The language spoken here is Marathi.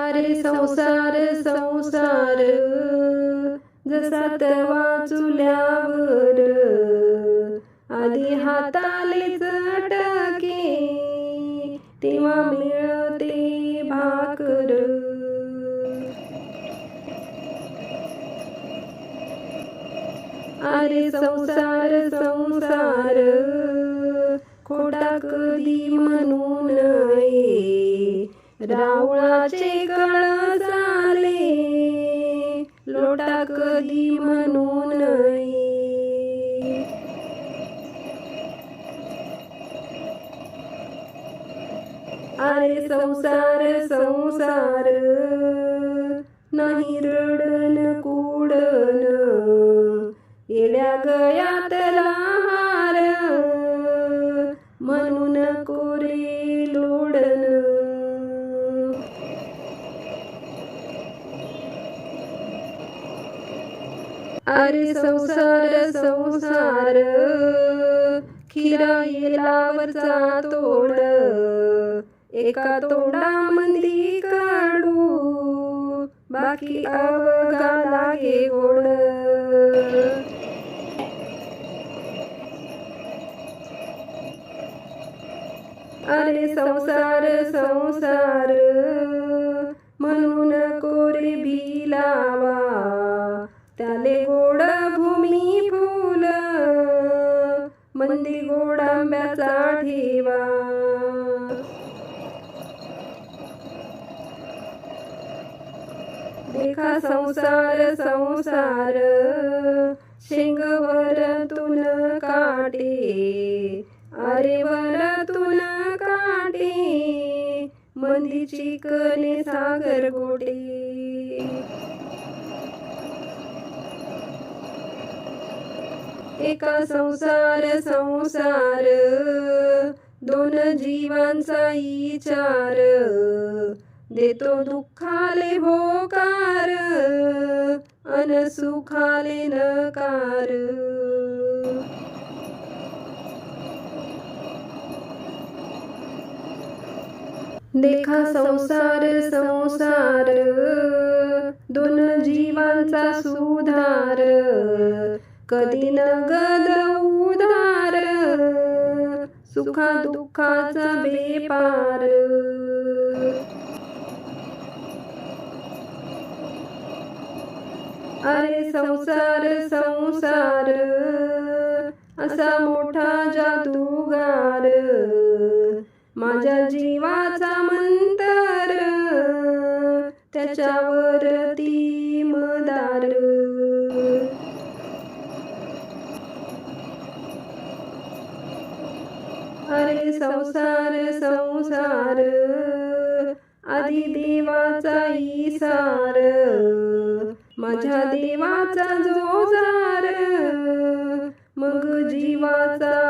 अरे संसार संसार जसा तवा चुल्यावर आधी हाताले चटके तेव्हा मिळते भाकर. अरे संसार संसार खोटा कधी म्हणून रावळाचे कळ झाले. लोटा कधी म्हणून अरे संसार संसार नाही रडन कुडन. येड्या गयात अरे संसार संसार खिरा येलावरचा तोड एका तोंडामंदी काढू बाकी अवघा लागे गोड अरे संसार संसार म्हणून कोरे भी लावा त्याले गोड मंदी गोडांब्याचा ठेवा. देखा संसार संसार शेंगवर तुन काटे. अरे वरतून काटे मंदी चिकने सागर गोटे एका संसार संसार. दोन जीवांचा विचार देतो दुःखाले होकार अन सुखाले नकार. देखा संसार संसार. दोन जीवांचा सुधार. कधी नगद उधार सुखा दुःखाचा बेपार. अरे संसार संसार असा मोठा जादूगार. माझ्या जीवाचा मंतर त्याच्यावरती अरे संसार संसार. आधी देवाचा इसार माझ्या देवाचा जोजार मग जीवाचा